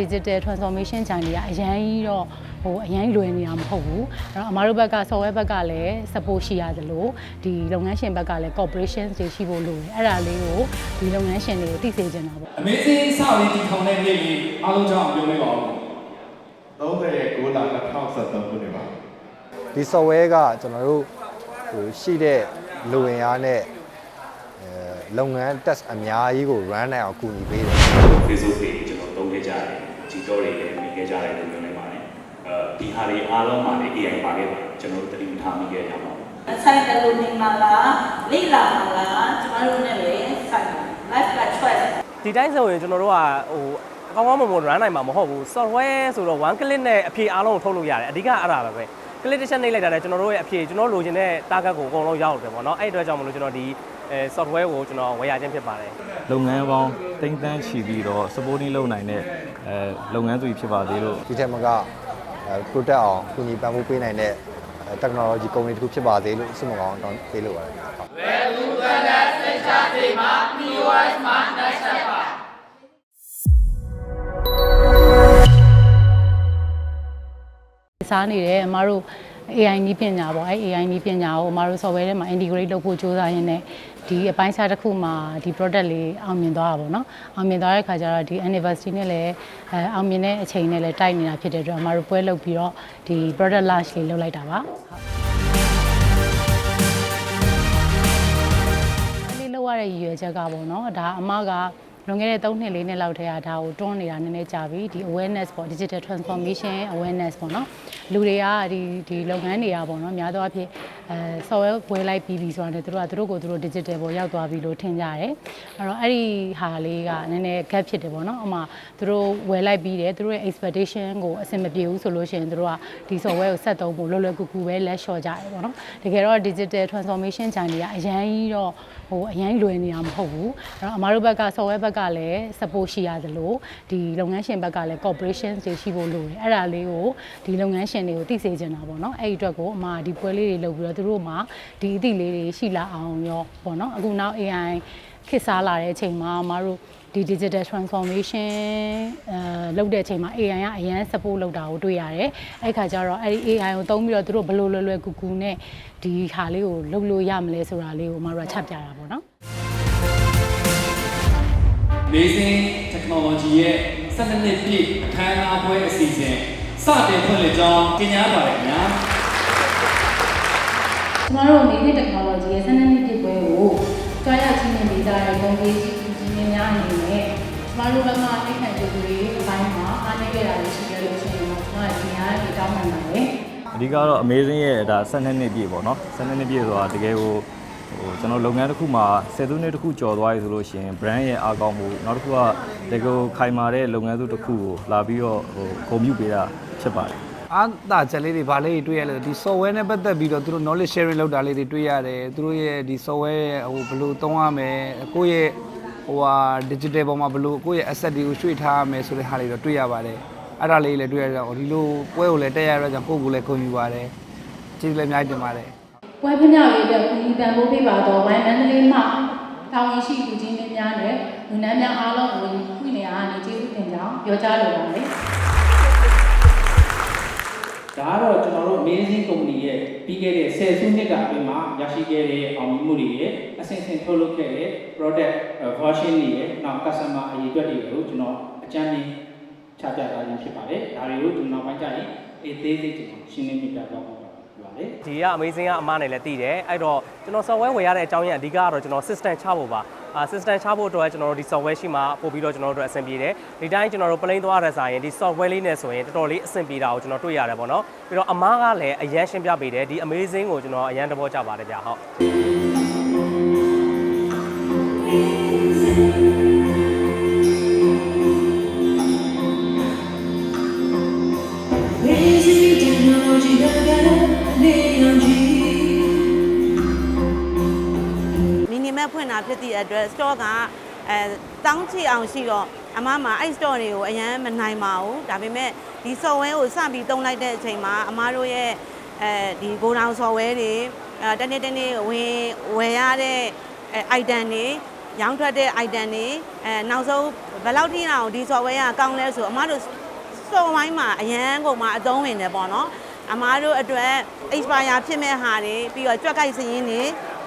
digital transformation ဂျာနေကအရန်ကြီးတော့ဟိုအရန်လွယ်နေတာမဟုတ်ဘူးအဲ့တော့အမားတို့ဘက်က software ဘက်ကလည်း support ရှိရသလိုဒီလုပ်ငန်းရှင်ဘက်ကလည်း corporation တွေရှိဖို့လိုတယ်အဲ့ဒါလေးကိုဒီလုပ်ငန်းရှင်တွေကိုသိစေချင်တာပေါ့ Amazing စလေးတီထောင်တဲ့နေ့လေးအားလုံးကြောင့်ပြောပြပါဦး39လ2013ခုနှစ်ပါဒီ software ကကျွန်တော်တို့ဟိုရှိတဲ့လူဝင်အားနဲ့အဲလုပ်ငန်း test အများကြီးကို run နိုင်အောင်ကူညီပေးတယ် Facebook page ကျွန်တော်သုံး ခဲ့ကြတယ်ဒီတော့တွေလည်းမြင်ခဲ့ကြတယ်လို့ပြောနေပါတယ်အဲဒီဟာတွေအားလုံးမှာလည်း AI ပါခဲ့ပါတယ်ကျွန်တော်တို့တတိမထားမိခဲ့ကြပါဘူးအဆိုင်တလူနေမှာလားလိလာမှာလားကျမတို့နဲ့ပဲဆိုင် life က choice ဒီတိုင်းဆိုရင်ကျွန်တော်တို့ကဟိုအကောင်းကောင်းမွန်မွန် run နိုင်မှာမဟုတ်ဘူး software ဆိုတော့ one click နဲ့အဖြေအားလုံးကိုထုတ်လို့ရတယ်အဓိကအဲ့ဒါပဲပဲ click တစ်ချက်နှိပ်လိုက်တာလည်းကျွန်တော်တို့ရဲ့အဖြေကျွန်တော်လိုချင်တဲ့ target ကိုအကုန်လုံးရောက်တယ်ပေါ့နော်အဲ့ဒီအတွက်ကြောင့်မလို့ကျွန်တော်ဒီ အဲ software ကိုကျွန်တော်ဝယ်ရခြင်းဖြစ်ပါတယ်လုပ်ငန်းပေါင်းတိမ့်တန်းချီပြီးတော့ supporting လုပ်နိုင်တဲ့အဲလုပ်ငန်းစုကြီးဖြစ်ပါသေးလို့ဒီထက်မကအဲ product အောင်ကူညီပံ့ပိုးပေးနိုင်တဲ့အဲ technology company တစ်ခုဖြစ်ပါသေးလို့ဆုမကောင်းတောင်းပေးလိုပါတယ်ဟုတ်စားနေတယ်အမားတို့ AI နည်းပညာပေါ့အဲ AI နည်းပညာကိုအမားတို့ software ထဲမှာ integrate လုပ်ဖို့ကြိုးစားရင်းနဲ့ ဒီအပိုင်းခြားတစ်ခုမှာဒီ product လေးအောင်မြင်သွားတာပေါ့နော်အောင်မြင်သွားတဲ့ခါကျတော့ဒီ anniversary နဲ့လည်းအဲအောင်မြင်တဲ့အချိန်နဲ့လည်းတိုက်နေတာဖြစ်တဲ့အတွက်အမားတို့ပွဲလုပ်ပြီးတော့ဒီ product launch လေးလုပ်လိုက်တာပါဟုတ်လေးလောက်ရတဲ့ရည်ရွယ်ချက်ကပေါ့နော်ဒါအမက လွန်ခဲ့တဲ့3နှစ်4နှစ်လောက်ထဲကဒါကိုတွန်းနေတာနည်းနည်းကြာပြီဒီ awareness ပေါ့ digital transformation awareness ပေါ့နော်လူတွေကဒီဒီလုပ်ငန်းတွေကပေါ့နော်များသောအားဖြင့်အဲ software ဝယ်လိုက်ပြီးပြီဆိုတာနဲ့သူတို့ကသူတို့ကိုသူတို့ digital ပေါ်ရောက်သွားပြီလို့ထင်ကြတယ်အဲ့တော့အဲ့ဒီဟာလေးကနည်းနည်း gap ဖြစ်တယ်ပေါ့နော်အမှသူတို့ဝယ်လိုက်ပြီးတယ်သူတို့ရဲ့ expectation ကိုအဆင်မပြေဘူးဆိုလို့ရှိရင်သူတို့ကဒီ software ကိုဆက်သုံးဖို့လွယ်လွယ်ကူကူပဲလက်လျှော့ကြတယ်ပေါ့နော်တကယ်တော့ digital transformation ဂျာနေကအရန်ကြီးတော့ဟိုအရန်လွယ်နေတာမဟုတ်ဘူးအဲ့တော့အမားတို့ဘက်က software ဘက်ကလည်း support ရှိရသလိုဒီလုပ်ငန်းရှင်ဘက်ကလည်း corporation တွေရှိဖို့လိုတယ်အဲ့ဒါလေးကိုဒီလုပ်ငန်းရှင်တွေကိုသိစေချင်တာပေါ့နော်အဲ့ဒီအတွက်ကိုအမဒီပွဲလေးတွေလုပ်ပြီးတော့သူတို့မှာဒီအသည့်လေးတွေရှိလာအောင်ရောပေါ့နော်အခုနောက် AI ခေတ်စားလာတဲ့အချိန်မှာအမတို့ဒီ digital transformation အဲလုပ်တဲ့အချိန်မှာ AI ကအရန် support လုပ်တာကိုတွေ့ရတယ်။အဲ့ခါကျတော့အဲ့ဒီ AI ကိုသုံးပြီးတော့သူတို့ဘယ်လိုလွယ်လွယ်ကူကူနဲ့ဒီဟာလေးကိုလုပ်လို့ရမလဲဆိုတာလေးကိုအမတို့ကချပြတာပေါ့နော်။ Amazing Technology ရဲ့12နှစ်ပြည့်အခမ်းအနားပွဲအစီအစဉ်စတင်ဖွင့်လှစ်ကြောင်းကြေညာပါတယ်ခင်ဗျာကျမတို့ Amazing Technology ရဲ့12နှစ်ပြည့်ပွဲကိုကြွားရချင်းမြင်ပေးကြတဲ့ဂုဏ်ကြီးကြီးကြီးမြများအနေနဲ့ကျမတို့ဘက်ကအိတ်ခံကြိုတွေအပိုင်းမှာအားနည်းခဲ့တာတွေရှိကြလို့ရှိရင်တော့ကျမတို့ဒီများတွေတောင်းပန်ပါတယ်။အဓိကတော့ amazing ရဲ့ဒါ12နှစ်ပြည့်ပေါ့နော်12နှစ်ပြည့်ဆိုတာတကယ်ကို ဟိုကျွန်တော်လုပ်ငန်းတစ်ခုမှာ10စုနှစ်တစ်ခုကျော်သွားပြီဆိုလို့ရှိရင် brand ရဲ့အားကောင်းမှုနောက်တစ်ခုကတကယ်ကိုခိုင်မာတဲ့လုပ်ငန်းစုတစ်ခုကိုလာပြီးတော့ဟိုဂုဏ်ပြုပေးတာဖြစ်ပါတယ်အားသာချက်လေးတွေဗာလေးတွေတွေ့ရလဲဒီ software နဲ့ပတ်သက်ပြီးတော့သူတို့ knowledge sharing လုပ်တာလေးတွေတွေ့ရတယ်သူတို့ရဲ့ဒီ software ရဲ့ဟိုဘယ်လိုသုံးရမယ်ကိုယ့်ရဲ့ဟိုဟာ digital ပေါ်မှာဘယ်လိုကိုယ့်ရဲ့ asset တွေကိုရွှေ့ထားရမယ်ဆိုတဲ့ဟာလေးတော့တွေ့ရပါတယ်အဲ့ဒါလေးလည်းတွေ့ရတော့ဒီလိုပွဲကိုလည်းတက်ရတော့ကြောင့်ကိုယ့်ကိုယ်လည်းဂုဏ်ယူပါတယ်ကျေးဇူးလည်းအများကြီးတင်ပါတယ် ပွဲဖျက်ရေးအတွက်ကူညီပံ့ပိုးပေးပါတော့ဝိုင်းမန္တလေးမှတာဝန်ရှိသူကြီးမင်းများနဲ့ဝန်ထမ်းများအားလုံးကိုခွင့်နေအားနဲ့ကျေးဇူးတင်ကြောင်းပြောကြားလိုပါတယ်ဒါကတော့ကျွန်တော်တို့ amazing company ရဲ့ပြီးခဲ့တဲ့10စုနှစ်ကအတွင်းမှာရရှိခဲ့တဲ့အောင်မြင်မှုတွေရဲ့အဆင့်ဆင့်ထုတ်လုပ်ခဲ့တဲ့ product version တွေရဲ့နောက် customer အရေးအတွက်တွေကိုကျွန်တော်အကြမ်းမြင်ချပြထားခြင်းဖြစ်ပါတယ်ဒါတွေကိုကျွန်တော်ပိုင်းကြရင်အသေးစိတ်ကျွန်တော်ရှင်းလင်းပြပြသွားပါပါတယ် ဒီက amazing ကအမားနဲ့လည်းတည်တယ်အဲ့တော့ကျွန်တော် software ဝယ်ရတဲ့အကြောင်းရင်းအဓိကကတော့ကျွန်တော် system ချဖို့ပါအာ system ချဖို့အတွက်ကျွန်တော်တို့ဒီ software ရှိမှပို့ပြီးတော့ကျွန်တော်တို့အတွက်အဆင်ပြေတယ်ဒီတိုင်းကျွန်တော်တို့ plane သွားရတဲ့ဆိုင်ရင်ဒီ software လေးနဲ့ဆိုရင်တော်တော်လေးအဆင်ပြေတာကိုကျွန်တော်တွေ့ရတယ်ပေါ့နော်ပြီးတော့အမားကလည်းအရန်ရှင်းပြပေးတယ်ဒီ amazing ကိုကျွန်တော်အရန်သဘောကျပါတယ်ဗျဟုတ် တာဖြစ်သည့်အတွက် store ကအဲတောင်းချီအောင်ရှိတော့အမမအဲ့ store တွေကိုအရန်မနိုင်ပါဘူးဒါပေမဲ့ဒီ software ကိုစပြီးတုံးလိုက်တဲ့အချိန်မှာအမတို့ရဲ့အဲဒီ go down software တွေအဲတနေ့တနေ့ဝင်ဝယ်ရတဲ့အဲ item တွေရောင်းထွက်တဲ့ item တွေအဲနောက်ဆုံးဘယ်လောက်ထိအောင်ဒီ software ကကောင်းလဲဆိုအမားတို့စော်ဝိုင်းမှာအရန်ကုန်မှာအသုံးဝင်တယ်ပေါ့နော်အမားတို့အတွက် expire ဖြစ်မဲ့ဟာတွေပြီးတော့ကြွက်ကြိုက်စရင်းတွေ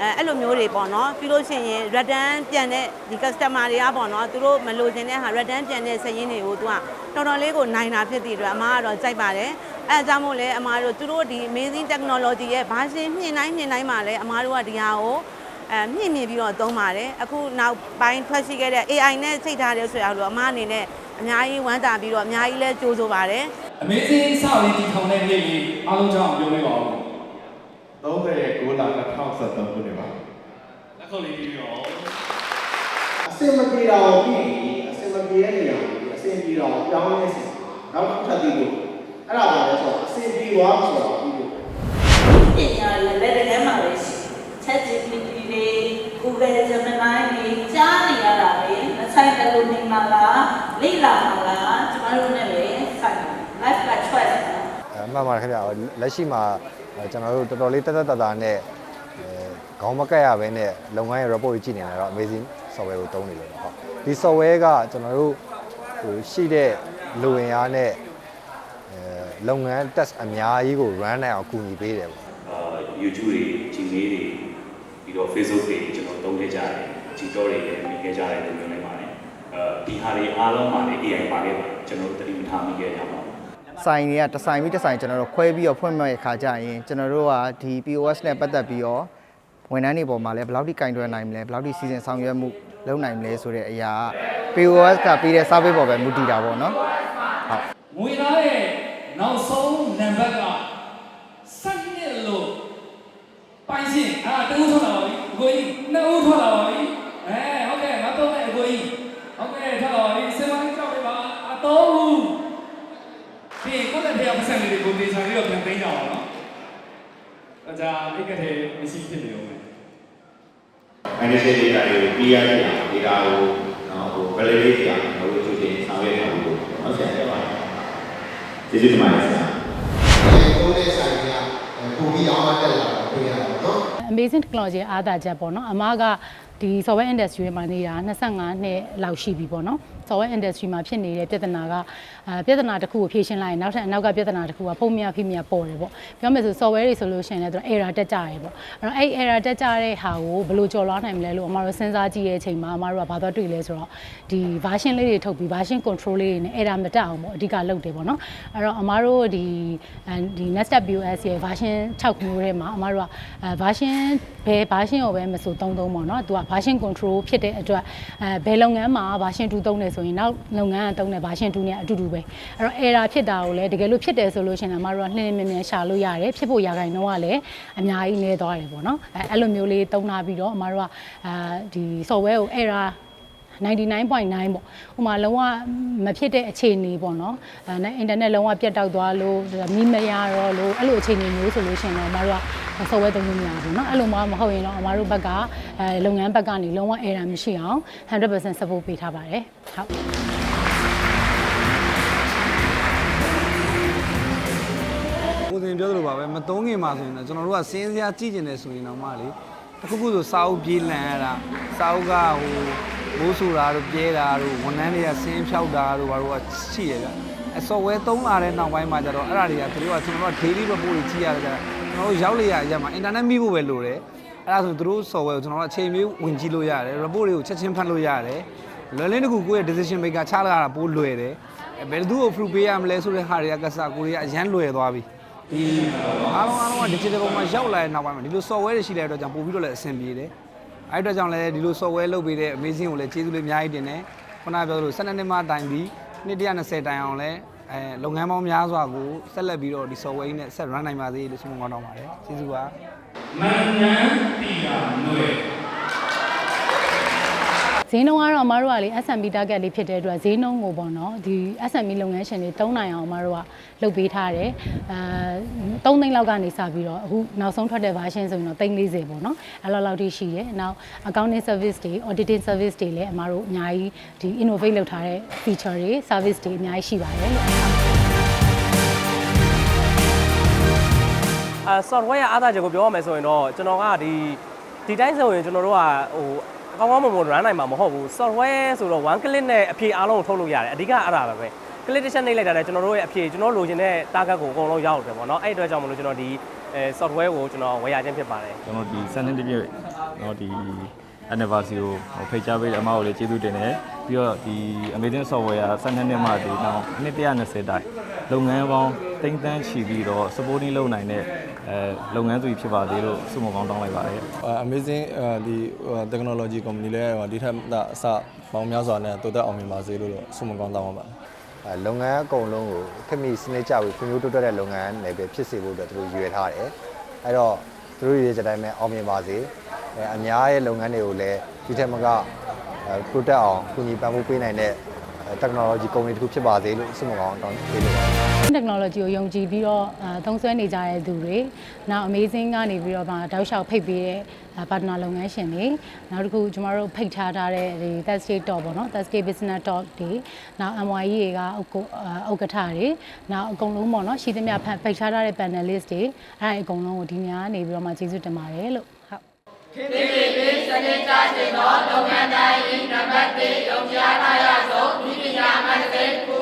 အဲအဲ့လိုမျိုးတွေပေါ့နော်ပြီးလို့ရှိရင် return ပြန်တဲ့ဒီ customer တွေကပေါ့နော်သူတို့မလိုချင်တဲ့ဟာ return ပြန်တဲ့စရင်းတွေကိုသူကတော်တော်လေးကိုနိုင်တာဖြစ်တဲ့အတွက်အမားကတော့ကြိုက်ပါတယ်အဲအကြောင်းမို့လဲအမားတို့သူတို့ဒီ amazing technology ရဲ့ဘာရှင်မြင်တိုင်းမြင်တိုင်းမှာလဲအမားတို့ကဒီဟာကိုအဲမြင့်မြင့်ပြီးတော့သုံးပါတယ်အခုနောက်ပိုင်းထွက်ရှိခဲ့တဲ့ AI နဲ့ချိန်ထားတယ်ဆိုရလို့အမားအနေနဲ့အများကြီးဝမ်းသာပြီးတော့အများကြီးလဲကြိုးဆိုပါတယ် Amazing စပြီးတည်ထောင်တဲ့နေ့လေးအားလုံးကြောင့်ပြောပြပါဦး 30ရက်9လ2023ခုနှစ်ပါလက်ခုပ်လေးပြီးတော့အစင်မပြေတာကိုပြီးရင်အစင်မပြေတဲ့နေရာကိုအစင်ပြေတာကိုပြောင်းလဲစဉ်နောက်တစ်ခါတည်းလို့အဲ့ဒါပါလဲဆိုတော့အစင်ပြေသွားဆိုတော့ပြီးလို့ပညာရလက်တကယ်မှာပဲရှိ ChatGPT တွေ Google Gemini တွေကြားနေရတာလေမဆိုင်တယ်လို့နေမှာလားလေ့လာမှာလားကျမတို့နဲ့လည်းဆိုင်တယ် life by choice အဲ မှန်ပါတယ်ခင်ဗျာလက်ရှိမှာအဲကျွန်တော်တို့တော်တော်လေးတက်တက်တာတာနဲ့အဲခေါင်းမကက်ရဘဲနဲ့လုပ်ငန်းရဲ့ report ကြီးကြည့်နေတာတော့ amazing software ကိုသုံးနေလို့ပေါ့ဟုတ်ဒီ software ကကျွန်တော်တို့ဟိုရှိတဲ့လူဝင်အားနဲ့အဲလုပ်ငန်း test အများကြီးကို run နိုင်အောင်ကူညီပေးတယ်ပေါ့အာ YouTube တွေ Gmail တွေပြီးတော့ Facebook တွေကျွန်တော်သုံးခဲ့ကြတယ် TikTok တွေလည်းမြင်ခဲ့ကြတယ်လို့ပြောနိုင်ပါတယ်အဲဒီဟာတွေအားလုံးမှာလည်း AI ပါခဲ့ပါတယ်ကျွန်တော်တို့တတိမထားမိခဲ့ကြပါဘူး ဆိုင်တွေကတစ်ဆိုင်ပြီးတစ်ဆိုင်ကျွန်တော်တို့ခွဲပြီးတော့ဖွင့်မဲ့ခါကြရင်ကျွန်တော်တို့ကဒီ POS နဲ့ပတ်သက်ပြီးတော့ဝန်ထမ်းတွေပေါ်မှာလည်းဘယ်လောက်ထိကင်တွယ်နိုင်မလဲဘယ်လောက်ထိစီစဉ်ဆောင်ရွက်မှုလုပ်နိုင်မလဲဆိုတဲ့အရာ POS ကပေးတဲ့ service ပေါ်ပဲမူတည်တာပေါ့နော်ဟုတ်ငွေသားရဲ့နောက်ဆုံးနံပါတ်ကစနစ်လို့ပိုင်ရှင်အာတူးထွက်လာပါပြီအကိုကြီးနှစ်ဦးထွက်လာပါပြီအဲဟုတ်ကဲ့ငါတော့တဲ့အကိုကြီးဟုတ်ကဲ့ထွက်လာပါပြီစေမလေးကြောက်နေပါအတော့ဦးဒီ ကိုယ့်တဲ့တရားပတ်စံလေးတွေကိုတေချာလေးတော့ပြန်သိမ်းကြအောင်နော်အကြအိတ်ကလေးမရှိဖြစ်နေအောင်မယ် financial data တွေကို PR ရအောင် data ကိုနော်ဟို validate ရအောင်လို့သူတင်ဆောင်ရွက်ထားလို့ဟုတ်ဆရာပြောပါတယ်ကျေးဇူးတင်ပါတယ်ဆရာကိုယ်နဲ့ဆိုင်ကပုံပြီးအောင်တက်လာတော့ပြရတော့နော် amazing technology အားသာချက်ပေါ့နော်အမားကဒီ software industry မှာနေတာ25နှစ်လောက်ရှိပြီပေါ့နော် software industry မှာဖြစ်နေတဲ့ပြဿနာကအဲပြဿနာတစ်ခုကိုဖြေရှင်းလိုက်ရင်နောက်ထပ်အနောက်ကပြဿနာတစ်ခုကဖုံးမြဖိမြပေါ်တယ်ပေါ့ပြောမယ်ဆို software တွေဆိုလို့ရှိရင်လည်းသူ error တက်ကြတယ်ပေါ့အဲ့တော့အဲ့ error တက်ကြတဲ့ဟာကိုဘယ်လိုကျော်လွှားနိုင်မလဲလို့အမားတို့စဉ်းစားကြည့်တဲ့အချိန်မှာအမားတို့ကဘာသွားတွေ့လဲဆိုတော့ဒီ version လေးတွေထုတ်ပြီး version control လေးတွေနဲ့ error မတက်အောင်ပေါ့အဓိကလုပ်တယ်ပေါ့နော်အဲ့တော့အမားတို့ဒီဒီ Nestep BOS ရဲ့ version 6မျိုးထဲမှာအမားတို့ကအဲ version ဘယ် version ကိုပဲမဆိုသုံးသုံးပေါ့နော်သူက version control ဖြစ်တဲ့အတွက်အဲဘယ်လုပ်ငန်းမှာ version 2သုံးတယ်ဆိုရင်နောက်လုပ်ငန်းကသုံးတဲ့ version 2နဲ့အတူတူပဲအဲ့တော့ error ဖြစ်တာကိုလည်းတကယ်လို့ဖြစ်တယ်ဆိုလို့ရှိရင်အမားတို့ကနှင်းနှင်းမြင်မြင်ရှာလို့ရတယ်ဖြစ်ဖို့ရာခိုင်နှုန်းကလည်းအများကြီးနည်းသွားတယ်ပေါ့နော်အဲအဲ့လိုမျိုးလေးသုံးထားပြီးတော့အမားတို့ကအာဒီ software ကို error 99.9ပေါ့ဥမာလုံးဝမဖြစ်တဲ့အခြေအနေပေါ့နော်အဲအင်တာနက်လုံးဝပြတ်တောက်သွားလို့မိမရတော့လို့အဲ့လိုအခြေအနေမျိုးဆိုလို့ရှိရင်တော့အမတို့က software သုံးလို့မရဘူးเนาะအဲ့လိုမှမဟုတ်ရင်တော့အမတို့ဘက်ကအဲလုပ်ငန်းဘက်ကနေလုံးဝ error မရှိအောင်100% support ပေးထားပါတယ်ဟုတ် ကိုယ်စင်ပြောသလိုပါပဲမသုံးခင်မှာဆိုရင်တော့ကျွန်တော်တို့ကစင်းစရာကြည့်ကျင်တယ်ဆိုရင်တော့မှလေ တစ်ခုခုဆိုစာအုပ်ပြေးလန်ရတာစာအုပ်ကဟိုမိုးဆူတာတို့ပြဲတာတို့ဝန်ထမ်းတွေကစင်းဖြောက်တာတို့ဘာလို့ကရှိရကြအဲ software သုံးလာတဲ့နောက်ပိုင်းမှာကျတော့အဲ့ဒါတွေကသူတို့ကကျွန်တော်တို့က daily report တွေကြည့်ရတယ်ကြကျွန်တော်တို့ရောက်လေရရမှာ internet မိဖို့ပဲလိုတယ်အဲ့ဒါဆိုသူတို့ software ကိုကျွန်တော်တို့အချိန်မျိုးဝင်ကြည့်လို့ရတယ် report တွေကိုချက်ချင်းဖတ်လို့ရတယ်လွယ်လင်းတကူကိုယ့်ရဲ့ decision maker ချလာတာပိုးလွယ်တယ်အဲဘယ်သူ့ကို proof ပေးရမလဲဆိုတဲ့ဟာတွေကကစားကိုတွေကအရန်လွယ်သွားပြီ ဒီအားလုံးအားလုံးက digital ပုံမှာရောက်လာတဲ့နောက်ပိုင်းမှာဒီလို software တွေရှိတဲ့အတွက်ကြောင့်ပို့ပြီးတော့လည်းအဆင်ပြေတယ်။အဲဒီအတွက်ကြောင့်လည်းဒီလို software လုပ်ပေးတဲ့ amazing ကိုလည်းကျေးဇူးလေးအများကြီးတင်တယ်။ခုနကပြောသလို12နှစ်မှတိုင်ပြီးနှစ်120တိုင်အောင်လည်းအဲလုပ်ငန်းပေါင်းများစွာကိုဆက်လက်ပြီးတော့ဒီ software ကြီးနဲ့ဆက် run နိုင်ပါသေးလို့ဆုမွန်ကောင်းတောင်းပါတယ်။ကျေးဇူးပါ။မန်နန်းတီတာຫນွေ ဈေးနှုန်းကတော့အမတို့ကလေ SMB target လေးဖြစ်တဲ့အတွက်ဈေးနှုန်းကိုပေါ့နော်ဒီ SMB လုပ်ငန်းရှင်တွေတုံးနိုင်အောင်အမတို့ကလုပ်ပေးထားတယ်အဲ3သိန်းလောက်ကနေစပြီးတော့အခုနောက်ဆုံးထွက်တဲ့ version ဆိုရင်တော့340ပေါ့နော်အဲ့လောက်လောက်ထိရှိတယ်နောက် accounting service တွေ auditing service တွေလည်းအမတို့အများကြီးဒီ innovate လုပ်ထားတဲ့ feature တွေ service တွေအများကြီးရှိပါတယ်လို့အာ software ရဲ့အားသာချက်ကိုပြောရမယ်ဆိုရင်တော့ကျွန်တော်ကဒီဒီတိုင်းဆိုရင်ကျွန်တော်တို့ကဟို ကောင်းကောင်းမွန်မွန် run နိုင်မှာမဟုတ်ဘူး software ဆိုတော့ one click နဲ့အဖြေအားလုံးကိုထုတ်လို့ရတယ်အဓိကအဲ့ဒါပဲပဲ click တစ်ချက်နှိပ်လိုက်တာနဲ့ကျွန်တော်တို့ရဲ့အဖြေကျွန်တော်လိုချင်တဲ့ target ကိုအကုန်လုံးရောက်တယ်ပေါ့နော်အဲ့အတွက်ကြောင့်မလို့ကျွန်တော်ဒီအဲ software ကိုကျွန်တော်ဝယ်ရခြင်းဖြစ်ပါတယ် ကျွန်တော်ဒီ7နှစ်တပြည့်เนาะဒီ anniversary ကိုဖိတ်ကြားပေးတဲ့အမကိုလည်းကျေးဇူးတင်တယ် ပြီးတော့ဒီ amazing software က12နှစ်မှဒီနောက်နှစ်120တိုင်လုပ်ငန်းပေါင်းတိမ့်တန်းချီပြီးတော့ supporting လုပ်နိုင်တဲ့အဲလုပ်ငန်းစုဖြစ်ပါသေးလို့ဆုမကောင်းတောင်းလိုက်ပါတယ် amazing ဒီ technology company လဲဒီထက်အစပေါင်းများစွာနဲ့တိုးတက်အောင်မြင်ပါစေလို့ဆုမကောင်းတောင်းပါပါတယ်အဲလုပ်ငန်းအကုန်လုံးကိုခက်မီစနစ်ကျပြီးဖွံ့ဖြိုးတိုးတက်တဲ့လုပ်ငန်းတွေပဲဖြစ်စေဖို့အတွက်သူတို့ရွေထားတယ်အဲ့တော့သူတို့ရည်ရတဲ့တိုင်းပဲအောင်မြင်ပါစေအဲအများရဲ့လုပ်ငန်းတွေကိုလည်းဒီထက်မကအဲ တိုးတက်အောင်ကူညီပံ့ပိုးပေးနိုင်တဲ့ technology company တစ်ခုဖြစ်ပါစေလို့ဆုမကောင်းတောင်းပေးလိုပါတယ် technology ကိုယုံကြည်ပြီးတော့အဲသုံးစွဲနေကြတဲ့သူတွေနောက် amazing ကနေပြီးတော့မှတောက်လျှောက်ဖိတ်ပေးတဲ့ partner လုပ်ငန်းရှင်တွေနောက်တစ်ခုကျမတို့ဖိတ်ထားထားတဲ့ဒီ Thursday Talk ပေါ့နော် Thursday Business Talk တွေနောက် MYE တွေကဥက္ကဥက္ကဋ္ဌတွေနောက်အကုန်လုံးပေါ့နော်ရှိသမျှဖိတ်ထားထားတဲ့ panelist တွေအဲ့ဒါအကုန်လုံးကိုဒီညနေပြီးတော့မှကျေးဇူးတင်ပါတယ်လို့ဟုတ် ဖိဖိဖိစနစ်သားစေသောလုပ်ငန်းတိုင်းနံပါတ်၄ရုံကြားထားရသောမိမိယာမတ်တဲ့ကု